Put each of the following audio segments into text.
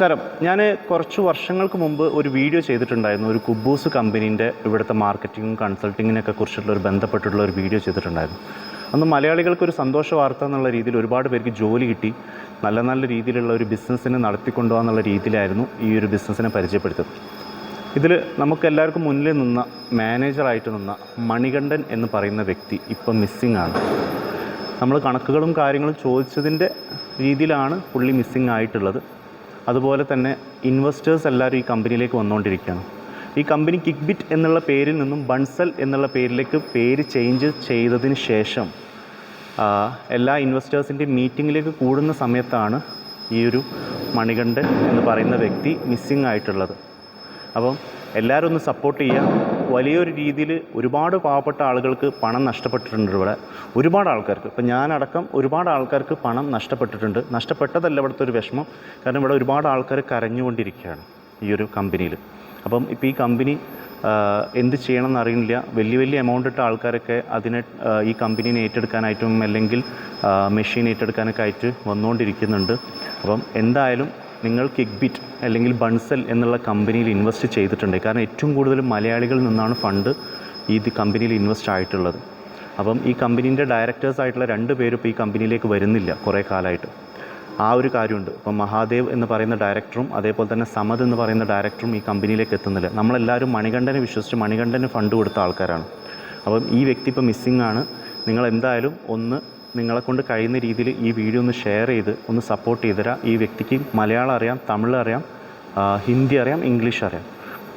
നമസ്കാരം. ഞാൻ കുറച്ച് വർഷങ്ങൾക്ക് മുമ്പ് ഒരു വീഡിയോ ചെയ്തിട്ടുണ്ടായിരുന്നു. ഒരു കുബൂസ് കമ്പനീന്റെ ഇവിടുത്തെ മാർക്കറ്റിങ്ങും കൺസൾട്ടിങ്ങിനൊക്കെ കുറിച്ചിട്ടുള്ള ഒരു ബന്ധപ്പെട്ടുള്ള ഒരു വീഡിയോ ചെയ്തിട്ടുണ്ടായിരുന്നു. അന്ന് മലയാളികൾക്ക് ഒരു സന്തോഷ വാർത്ത എന്നുള്ള രീതിയിൽ ഒരുപാട് പേർക്ക് ജോലി കിട്ടി. നല്ല നല്ല രീതിയിലുള്ള ഒരു ബിസിനസ്സിനെ നടത്തിക്കൊണ്ടുപോകാന്നുള്ള രീതിയിലായിരുന്നു ഈ ഒരു ബിസിനസ്സിനെ പരിചയപ്പെടുത്തത് ഇതിൽ നമുക്ക് എല്ലാവർക്കും മുന്നിൽ നിന്ന മാനേജറായിട്ട് നിന്ന മണികണ്ഠൻ എന്ന് പറയുന്ന വ്യക്തി ഇപ്പം മിസ്സിംഗ് ആണ്. നമ്മൾ കണക്കുകളും കാര്യങ്ങളും ചോദിച്ചതിന്റെ രീതിയിലാണ് പുള്ളി മിസ്സിംഗ് ആയിട്ടുള്ളത്. അതുപോലെ തന്നെ ഇൻവെസ്റ്റേഴ്സ് എല്ലാവരും ഈ കമ്പനിയിലേക്ക് വന്നുകൊണ്ടിരിക്കുകയാണ്. ഈ കമ്പനി കിക്ബിറ്റ് എന്നുള്ള പേരിൽ നിന്നും ബൺസൽ എന്നുള്ള പേരിലേക്ക് പേര് ചേഞ്ച് ചെയ്തതിന് ശേഷം എല്ലാ ഇൻവെസ്റ്റേഴ്സിന്റെ മീറ്റിങ്ങിലേക്ക് കൂടുന്ന സമയത്താണ് ഈ ഒരു മണികണ്ഠൻ എന്ന് പറയുന്ന വ്യക്തി മിസ്സിംഗ് ആയിട്ടുള്ളത്. അപ്പം എല്ലാവരും ഒന്ന് സപ്പോർട്ട് ചെയ്യുക. വലിയൊരു രീതിയിൽ ഒരുപാട് പാവപ്പെട്ട ആളുകൾക്ക് പണം നഷ്ടപ്പെട്ടിട്ടുണ്ട് ഇവിടെ. ഒരുപാട് ആൾക്കാർക്ക്. ഇപ്പം ഞാനടക്കം ഒരുപാട് ആൾക്കാർക്ക് പണം നഷ്ടപ്പെട്ടിട്ടുണ്ട്. നഷ്ടപ്പെട്ടതല്ല ഇവിടുത്തെ ഒരു വിഷമം. കാരണം ഇവിടെ ഒരുപാട് ആൾക്കാർ കരഞ്ഞുകൊണ്ടിരിക്കുകയാണ് ഈ ഒരു കമ്പനിയിൽ. അപ്പം ഇപ്പോൾ ഈ കമ്പനി എന്ത് ചെയ്യണം എന്നറിയില്ല വലിയ വലിയ എമൗണ്ട് ഇട്ട ആൾക്കാരൊക്കെ അതിനെ ഈ കമ്പനീനെ ഏറ്റെടുക്കാനായിട്ടും അല്ലെങ്കിൽ മെഷീൻ ഏറ്റെടുക്കാനൊക്കെ ആയിട്ട് വന്നുകൊണ്ടിരിക്കുന്നുണ്ട്. അപ്പം എന്തായാലും നിങ്ങൾ കിക്ബിറ്റ് അല്ലെങ്കിൽ ബൺസൽ എന്നുള്ള കമ്പനിയിൽ ഇൻവെസ്റ്റ് ചെയ്തിട്ടുണ്ട്. കാരണം ഏറ്റവും കൂടുതൽ മലയാളികളിൽ നിന്നാണ് ഫണ്ട് ഈ കമ്പനിയിൽ ഇൻവെസ്റ്റ് ആയിട്ടുള്ളത്. അപ്പം ഈ കമ്പനീന്റെ ഡയറക്ടേഴ്സ് ആയിട്ടുള്ള രണ്ട് പേരും ഇപ്പോൾ ഈ കമ്പനിയിലേക്ക് വരുന്നില്ല കുറേ കാലമായിട്ട്. ആ ഒരു കാര്യമുണ്ട്. ഇപ്പം മഹാദേവ് എന്ന് പറയുന്ന ഡയറക്ടറും അതേപോലെ തന്നെ സമദ് എന്ന് പറയുന്ന ഡയറക്ടറും ഈ കമ്പനിയിലേക്ക് എത്തുന്നില്ല. നമ്മളെല്ലാവരും മണികണ്ഠനെ വിശ്വസിച്ച് മണികണ്ഠന് ഫണ്ട് കൊടുത്ത ആൾക്കാരാണ്. അപ്പം ഈ വ്യക്തി ഇപ്പോൾ മിസ്സിംഗ് ആണ്. നിങ്ങൾ എന്തായാലും ഒന്ന് നിങ്ങളെ കൊണ്ട് കഴിയുന്ന രീതിയിൽ ഈ വീഡിയോ ഒന്ന് ഷെയർ ചെയ്ത് ഒന്ന് സപ്പോർട്ട് ചെയ്തുതരാം ഈ വ്യക്തിക്ക് മലയാളം അറിയാം തമിഴ് അറിയാം ഹിന്ദി അറിയാം ഇംഗ്ലീഷ് അറിയാം.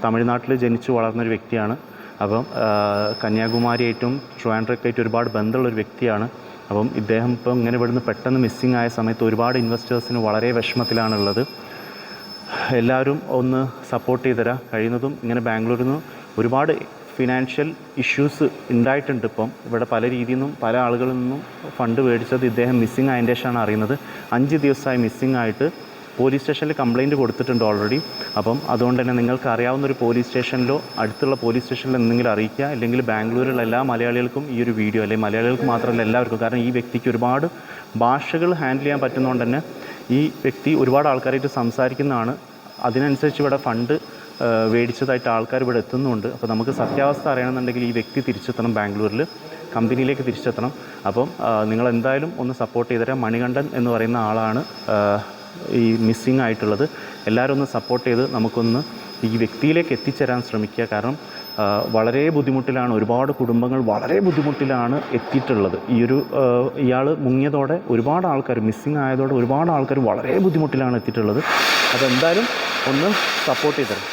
തമിഴ്നാട്ടിൽ ജനിച്ചു വളർന്നൊരു വ്യക്തിയാണ്. അപ്പം കന്യാകുമാരിയായിട്ടും ട്രാൻഡ്രക്കായിട്ടും ഒരുപാട് ബന്ധമുള്ളൊരു വ്യക്തിയാണ്. അപ്പം ഇദ്ദേഹം ഇപ്പം ഇങ്ങനെ ഇവിടുന്ന് പെട്ടെന്ന് മിസ്സിംഗ് ആയ സമയത്ത് ഒരുപാട് ഇൻവെസ്റ്റേഴ്സിന് വളരെ വിഷമത്തിലാണുള്ളത്. എല്ലാവരും ഒന്ന് സപ്പോർട്ട് ചെയ്തുതരാം കഴിയുന്നതും ഇങ്ങനെ ബാംഗ്ലൂരിൽ നിന്ന് ഒരുപാട് ഫിനാൻഷ്യൽ ഇഷ്യൂസ് ഉണ്ടായിട്ടുണ്ട് ഇപ്പം. ഇവിടെ പല രീതിയിൽ നിന്നും പല ആളുകളിൽ നിന്നും ഫണ്ട് മേടിച്ചത് ഇദ്ദേഹം മിസ്സിങ് ആയതിന്റെ ശേഷമാണ് അറിയുന്നത്. അഞ്ച് ദിവസമായി മിസ്സിംഗ് ആയിട്ട് പോലീസ് സ്റ്റേഷനിൽ കംപ്ലയിന്റ് കൊടുത്തിട്ടുണ്ട് ഓൾറെഡി അപ്പം അതുകൊണ്ട് തന്നെ നിങ്ങൾക്ക് അറിയാവുന്ന ഒരു പോലീസ് സ്റ്റേഷനിലോ അടുത്തുള്ള പോലീസ് സ്റ്റേഷനിലോ എന്തെങ്കിലും അറിയിക്കുക. അല്ലെങ്കിൽ ബാംഗ്ലൂരിലുള്ള എല്ലാ മലയാളികൾക്കും ഈ ഒരു വീഡിയോ അല്ലെങ്കിൽ മലയാളികൾക്ക് മാത്രമല്ല എല്ലാവർക്കും കാരണം ഈ വ്യക്തിക്ക് ഒരുപാട് ഭാഷകൾ ഹാൻഡിൽ ചെയ്യാൻ പറ്റുന്നതുകൊണ്ട് തന്നെ ഈ വ്യക്തി ഒരുപാട് ആൾക്കാരായിട്ട് സംസാരിക്കുന്നതാണ്. അതിനനുസരിച്ച് ഇവിടെ ഫണ്ട് മേടിച്ചതായിട്ട് ആൾക്കാർ ഇവിടെ എത്തുന്നുണ്ട്. അപ്പോൾ നമുക്ക് സത്യാവസ്ഥ അറിയണമെന്നുണ്ടെങ്കിൽ ഈ വ്യക്തി തിരിച്ചെത്തണം ബാംഗ്ലൂരിൽ. കമ്പനിയിലേക്ക് തിരിച്ചെത്തണം. അപ്പം നിങ്ങൾ എന്തായാലും ഒന്ന് സപ്പോർട്ട് ചെയ്തുതരാം. മണികണ്ഠൻ എന്ന് പറയുന്ന ആളാണ് ഈ മിസ്സിങ് ആയിട്ടുള്ളത്. എല്ലാവരും ഒന്ന് സപ്പോർട്ട് ചെയ്ത് നമുക്കൊന്ന് ഈ വ്യക്തിയിലേക്ക് എത്തിച്ചേരാൻ ശ്രമിക്കുക. കാരണം വളരെ ബുദ്ധിമുട്ടിലാണ് ഒരുപാട് കുടുംബങ്ങൾ വളരെ ബുദ്ധിമുട്ടിലാണ് എത്തിയിട്ടുള്ളത്. ഈ ഒരു ഇയാൾ മുങ്ങിയതോടെ ഒരുപാട് ആൾക്കാർ മിസ്സിങ് ആയതോടെ ഒരുപാട് ആൾക്കാർ വളരെ ബുദ്ധിമുട്ടിലാണ് എത്തിയിട്ടുള്ളത്. അപ്പോൾ എന്തായാലും ഒന്ന് സപ്പോർട്ട് ചെയ്തരാം